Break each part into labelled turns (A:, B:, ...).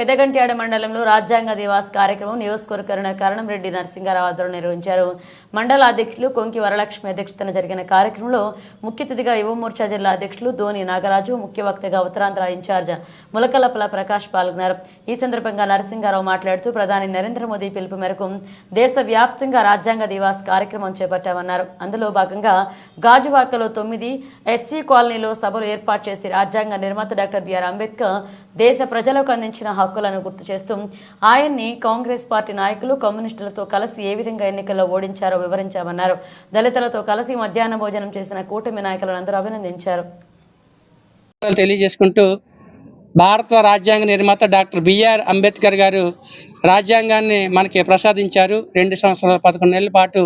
A: పెదగంట్యాడ మండలంలో రాజ్యాంగ దివాస్ కార్యక్రమం నియోజకవర్గ కారణం రెడ్డి నరసింహారావు ఆధ్వర్యంలో నిర్వహించారు. మండల అధ్యక్షులు కొంకి వరలక్ష్మి అధ్యక్షతన జరిగిన కార్యక్రమంలో ముఖ్య అతిథిగా యువమోర్చా జిల్లా అధ్యక్షులు ధోని నాగరాజు ముఖ్య వక్తగా ఉత్తరాంధ్ర ఇన్ఛార్జ్ ములకలపల ప్రకాష్ పాల్గొన్నారు. ఈ సందర్భంగా నరసింహారావు మాట్లాడుతూ ప్రధాని నరేంద్ర మోదీ పిలుపు మేరకు దేశవ్యాప్తంగా రాజ్యాంగ దివాస్ కార్యక్రమం చేపట్టామన్నారు. అందులో భాగంగా గాజువాకలో తొమ్మిది ఎస్సీ కాలనీలో సభలు ఏర్పాటు చేసి రాజ్యాంగ నిర్మాత డాక్టర్ బిఆర్ అంబేద్కర్ దేశ ప్రజలకు అందించిన హక్కులను గుర్తు చేస్తూ ఆయన్ని కాంగ్రెస్ పార్టీ నాయకులు కమ్యూనిస్టులతో కలిసి ఏ విధంగా ఎన్నికల్లో ఓడించారో వివరించామన్నారు. దళితులతో కలిసి మధ్యాహ్న భోజనం చేసిన కూటమి నాయకులను అందరూ అభినందించారు.
B: తెలియజేసుకుంటూ భారత రాజ్యాంగ నిర్మాత డాక్టర్ బిఆర్ అంబేద్కర్ గారు రాజ్యాంగాన్ని మనకి ప్రసాదించారు. రెండు సంవత్సరాల పదకొండు నెలల పాటు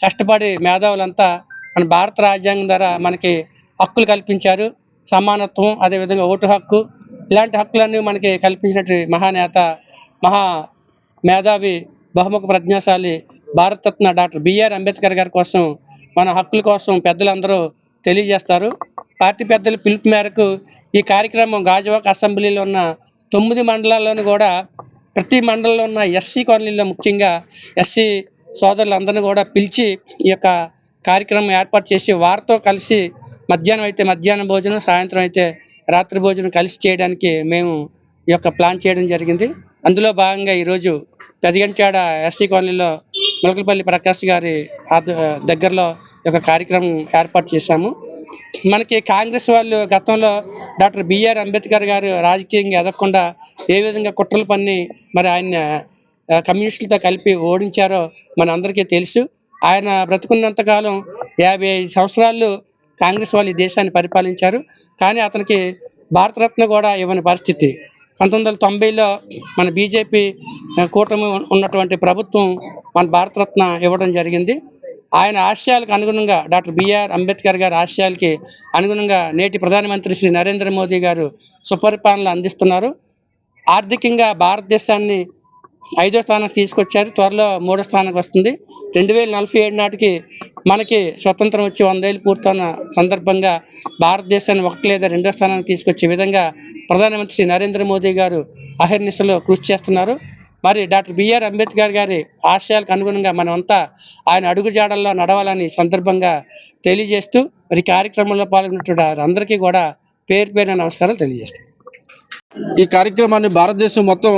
B: కష్టపడి మేధావులంతా మన భారత రాజ్యాంగం ద్వారా మనకి హక్కులు కల్పించారు. సమానత్వం అదేవిధంగా ఓటు హక్కు ఇలాంటి హక్కులన్నీ మనకి కల్పించినట్టు మహానేత మహా మేధావి బహుముఖ ప్రజ్ఞాశాలి Bharat Ratna doctor B R Ambedkar గారి కోసం మన హక్కుల కోసం పెద్దలందరూ తెలియజేస్తారు. పార్టీ పెద్దల పిలుపు మేరకు ఈ కార్యక్రమం గాజువాక అసెంబ్లీలో ఉన్న తొమ్మిది మండలాల్లోనూ కూడా ప్రతి మండలంలో ఉన్న ఎస్సీ కాలనీలో ముఖ్యంగా ఎస్సీ సోదరులందరినీ కూడా పిలిచి ఈ యొక్క కార్యక్రమం ఏర్పాటు చేసి వారితో కలిసి మధ్యాహ్నం అయితే మధ్యాహ్నం భోజనం సాయంత్రం అయితే రాత్రి భోజనం కలిసి చేయడానికి మేము ఈ యొక్క ప్లాన్ చేయడం జరిగింది. అందులో భాగంగా ఈరోజు పెదగంచాడ ఎస్సీ కాలనీలో ములకలపల్లి ప్రకాష్ గారి దగ్గరలో ఈ యొక్క కార్యక్రమం ఏర్పాటు చేశాము. మనకి కాంగ్రెస్ వాళ్ళు గతంలో డాక్టర్ బిఆర్ అంబేద్కర్ గారు రాజకీయంగా ఎదగకుండా ఏ విధంగా కుట్రలు పన్ని మరి ఆయన కమ్యూనిస్టులతో కలిపి ఓడించారో మన అందరికీ తెలుసు. ఆయన బ్రతుకున్నంత కాలం యాభై ఐదు సంవత్సరాలు కాంగ్రెస్ వాళ్ళు ఈ దేశాన్ని పరిపాలించారు. కానీ అతనికి భారతరత్న కూడా ఇవ్వని పరిస్థితి. పంతొమ్మిది వందల తొంభైలో మన బీజేపీ కూటమి ఉన్నటువంటి ప్రభుత్వం మన భారతరత్న ఇవ్వడం జరిగింది. ఆయన ఆశయాలకు అనుగుణంగా డాక్టర్ బిఆర్ అంబేద్కర్ గారి ఆశయాలకి అనుగుణంగా నేటి ప్రధానమంత్రి శ్రీ నరేంద్ర మోదీ గారు సుపరిపాలన అందిస్తున్నారు. ఆర్థికంగా భారతదేశాన్ని ఐదో స్థానం తీసుకొచ్చారు. త్వరలో మూడో స్థానానికి వస్తుంది. రెండు వేల నలభై ఏడు నాటికి మనకి స్వతంత్రం వచ్చి వందేళ్ళు పూర్తన్న సందర్భంగా భారతదేశాన్ని ఒకటి లేదా రెండో స్థానానికి తీసుకొచ్చే విధంగా ప్రధానమంత్రి నరేంద్ర మోదీ గారు అహర్నిశలో కృషి చేస్తున్నారు. మరి డాక్టర్ బిఆర్ అంబేద్కర్ గారి ఆశయాలకు అనుగుణంగా మనమంతా ఆయన అడుగుజాడల్లో నడవాలని సందర్భంగా తెలియజేస్తూ మరి కార్యక్రమంలో పాల్గొన్నటువంటి అందరికీ కూడా పేరు పేరు నమస్కారాలు తెలియజేస్తాం.
C: ఈ కార్యక్రమాన్ని భారతదేశం మొత్తం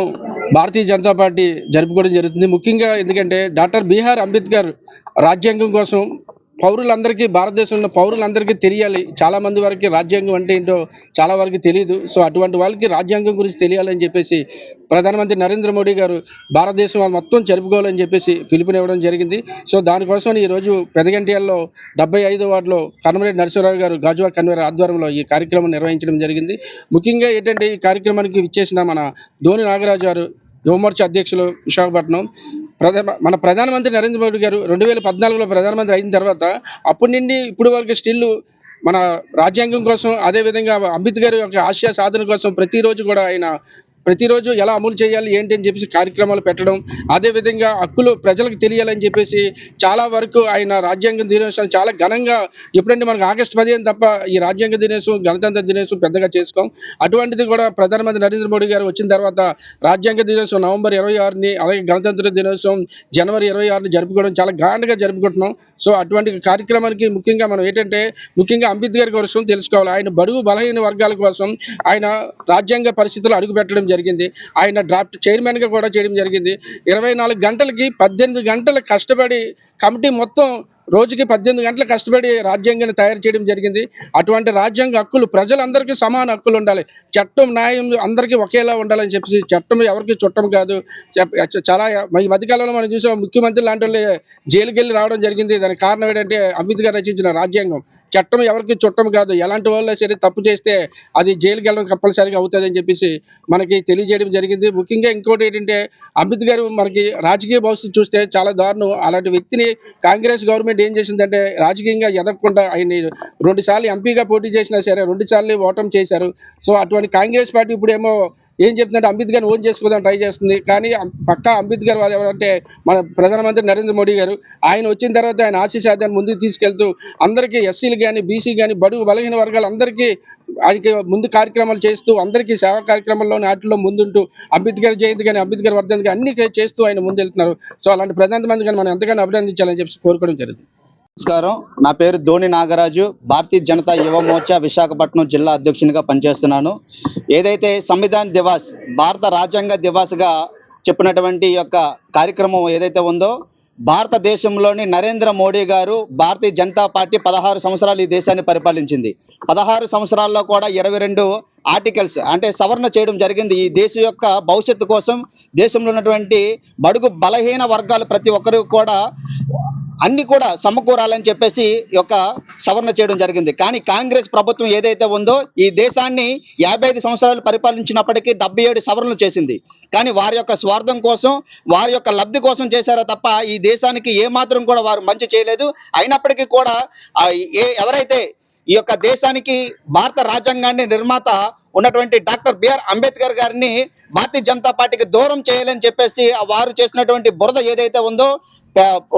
C: భారతీయ జనతా పార్టీ జరుపుకోవడం జరుగుతుంది. ముఖ్యంగా ఎందుకంటే డాక్టర్ బీహార్ అంబేద్కర్ రాజ్యాంగం కోసం పౌరులందరికీ భారతదేశంలో పౌరులందరికీ తెలియాలి. చాలా మంది వరకు రాజ్యాంగం అంటే ఏంటో చాలా వరకు తెలియదు సో అటువంటి వాళ్ళకి రాజ్యాంగం గురించి తెలియాలని చెప్పేసి ప్రధానమంత్రి నరేంద్ర మోడీ గారు భారతదేశం మొత్తం జరుపుకోవాలని చెప్పేసి పిలుపునివ్వడం జరిగింది. సో దానికోసం ఈరోజు పెదగంటియాల్లో డెబ్బై ఐదో వార్డులో కనమరెడ్డి నరసింహరావు గారు గాజువా కన్వీనర్ ఆధ్వర్యంలో ఈ కార్యక్రమం నిర్వహించడం జరిగింది. ముఖ్యంగా ఏంటంటే ఈ కార్యక్రమానికి విచ్చేసిన మన ధోని నాగరాజు గారు యువమోర్చా అధ్యక్షులు విశాఖపట్నం. మన ప్రధానమంత్రి నరేంద్ర మోడీ గారు రెండు వేల పద్నాలుగులో ప్రధానమంత్రి అయిన తర్వాత అప్పటి నుండి ఇప్పటి వరకు స్టిల్ మన రాజ్యాంగం కోసం అదేవిధంగా అంబేద్కర్ యొక్క ఆశయ సాధన కోసం ప్రతిరోజు కూడా ఆయన ప్రతిరోజు ఎలా అమలు చేయాలి ఏంటి అని చెప్పేసి కార్యక్రమాలు పెట్టడం అదేవిధంగా హక్కులు ప్రజలకు తెలియాలని చెప్పేసి చాలా వరకు ఆయన రాజ్యాంగ దినోత్సవం చాలా ఘనంగా ఎప్పుడంటే మనకు ఆగస్టు పదిహేను తప్ప ఈ రాజ్యాంగ దినోత్సవం గణతంత్ర దినోత్సవం పెద్దగా చేసుకోం. అటువంటిది కూడా ప్రధానమంత్రి నరేంద్ర మోడీ గారు వచ్చిన తర్వాత రాజ్యాంగ దినోత్సవం నవంబర్ ఇరవై ఆరుని అలాగే గణతంత్ర దినోత్సవం జనవరి ఇరవై ఆరుని జరుపుకోవడం చాలా గ్రాండ్గా జరుపుకుంటున్నాం. సో అటువంటి కార్యక్రమానికి ముఖ్యంగా మనం ఏంటంటే ముఖ్యంగా అంబేద్కర్ కోసం తెలుసుకోవాలి. ఆయన బడుగు బలహీన వర్గాల కోసం ఆయన రాజ్యాంగ పరిస్థితులు అడుగుపెట్టడం జరిగింది. జరిగింది. ఆయన డ్రాఫ్ట్ చైర్మన్గా కూడా చేయడం జరిగింది. ఇరవై నాలుగు గంటలకి పద్దెనిమిది గంటలు కష్టపడి కమిటీ మొత్తం రోజుకి పద్దెనిమిది గంటలు కష్టపడి రాజ్యాంగాన్ని తయారు చేయడం జరిగింది. అటువంటి రాజ్యాంగ హక్కులు ప్రజలందరికీ సమాన హక్కులు ఉండాలి. చట్టం న్యాయం అందరికీ ఒకేలా ఉండాలని చెప్పేసి చట్టం ఎవరికి చుట్టం కాదు. చాలా ఈ మధ్యకాలంలో మనం చూసాం ముఖ్యమంత్రి లాంటి వాళ్ళు జైలుకి వెళ్ళి రావడం జరిగింది. దానికి కారణం ఏంటంటే అంబేద్కర్ రచించిన రాజ్యాంగం. చట్టం ఎవరికి చుట్టం కాదు. ఎలాంటి వాళ్ళు సరే తప్పు చేస్తే అది జైలుకి వెళ్ళడం కంపల్సరీగా అవుతుందని చెప్పేసి మనకి తెలియజేయడం జరిగింది. ముఖ్యంగా ఇంకోటి ఏంటంటే అంబేద్కర్ మనకి రాజకీయ భవిష్యత్తు చూస్తే చాలా దారుణం. అలాంటి వ్యక్తిని కాంగ్రెస్ గవర్నమెంట్ ఏం చేసిందంటే రాజకీయంగా ఎదగకుండా ఆయన రెండుసార్లు ఎంపీగా పోటీ చేసినా సరే రెండుసార్లు ఓటం ఓటమి చేశారు. సో అటువంటి కాంగ్రెస్ పార్టీ ఇప్పుడేమో ఏం చెప్తుందంటే అంబేద్కర్ ఓన్ చేసుకోదని ట్రై చేస్తుంది. కానీ పక్కా అంబేద్కర్ వారు ఎవరంటే మన ప్రధానమంత్రి నరేంద్ర మోడీ గారు. ఆయన వచ్చిన తర్వాత ఆయన ఆశీస్సాన్ని ముందుకు తీసుకెళ్తూ అందరికీ ఎస్సీలు కానీ బీసీ కానీ బడుగు బలహీన వర్గాలందరికీ ఆయనకి ముందు కార్యక్రమాలు చేస్తూ అందరికీ సేవా కార్యక్రమాల్లో వాటిలో ముందుంటూ అంబేద్కర్ జయంతి కానీ అంబేద్కర్ వర్ధంతి కానీ అన్ని చేస్తూ ఆయన ముందు వెళ్తున్నారు. సో అలాంటి ప్రధానమంత్రి కానీ మనం ఎంతగానో అభినందించాలని చెప్పి కోరుకోవడం జరుగుతుంది.
D: నమస్కారం. నా పేరు ధోని నాగరాజు. భారతీయ జనతా యువ మోర్చా విశాఖపట్నం జిల్లా అధ్యక్షునిగా పనిచేస్తున్నాను. ఏదైతే సంవిధాన్ దివాస్ భారత రాజ్యాంగ దివాస్గా చెప్పినటువంటి యొక్క కార్యక్రమం ఏదైతే ఉందో భారతదేశంలోని నరేంద్ర మోడీ గారు భారతీయ జనతా పార్టీ పదహారు సంవత్సరాలు ఈ దేశాన్ని పరిపాలించింది. పదహారు సంవత్సరాల్లో కూడా ఇరవై రెండు ఆర్టికల్స్ అంటే సవరణ చేయడం జరిగింది. ఈ దేశం యొక్క భవిష్యత్తు కోసం దేశంలో ఉన్నటువంటి బడుగు బలహీన వర్గాలు ప్రతి ఒక్కరు కూడా అన్ని కూడా సమకూరాలని చెప్పేసి యొక్క సవరణ చేయడం జరిగింది. కానీ కాంగ్రెస్ ప్రభుత్వం ఏదైతే ఉందో ఈ దేశాన్ని యాభై ఐదు సంవత్సరాలు పరిపాలించినప్పటికీ డెబ్బై ఏడు సవరణలు చేసింది. కానీ వారి యొక్క స్వార్థం కోసం వారి యొక్క లబ్ధి కోసం చేశారో తప్ప ఈ దేశానికి ఏమాత్రం కూడా వారు మంచి చేయలేదు. అయినప్పటికీ కూడా ఏ ఎవరైతే ఈ యొక్క దేశానికి భారత రాజ్యాంగాన్ని నిర్మాత ఉన్నటువంటి డాక్టర్ బిఆర్ అంబేద్కర్ గారిని భారతీయ జనతా పార్టీకి దూరం చేయాలని చెప్పేసి వారు చేసినటువంటి బురద ఏదైతే ఉందో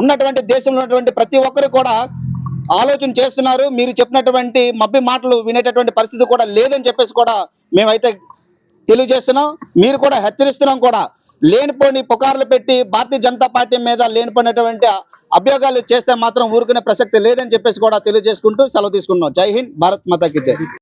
D: ఉన్నటువంటి దేశంలో ఉన్నటువంటి ప్రతి ఒక్కరు కూడా ఆలోచన చేస్తున్నారు. మీరు చెప్పినటువంటి మబ్బి మాటలు వినేటటువంటి పరిస్థితి కూడా లేదని చెప్పేసి కూడా మేమైతే తెలియజేస్తున్నాం. మీరు కూడా హెచ్చరిస్తున్నాం కూడా. లేనిపోని పుకార్లు పెట్టి భారతీయ జనతా పార్టీ మీద లేనిపోయినటువంటి అభియోగాలు చేస్తే మాత్రం ఊరుకునే ప్రసక్తి లేదని చెప్పేసి కూడా తెలియజేసుకుంటూ సెలవు తీసుకున్నాం జై హింద్ భారత్ మాతాకి జై.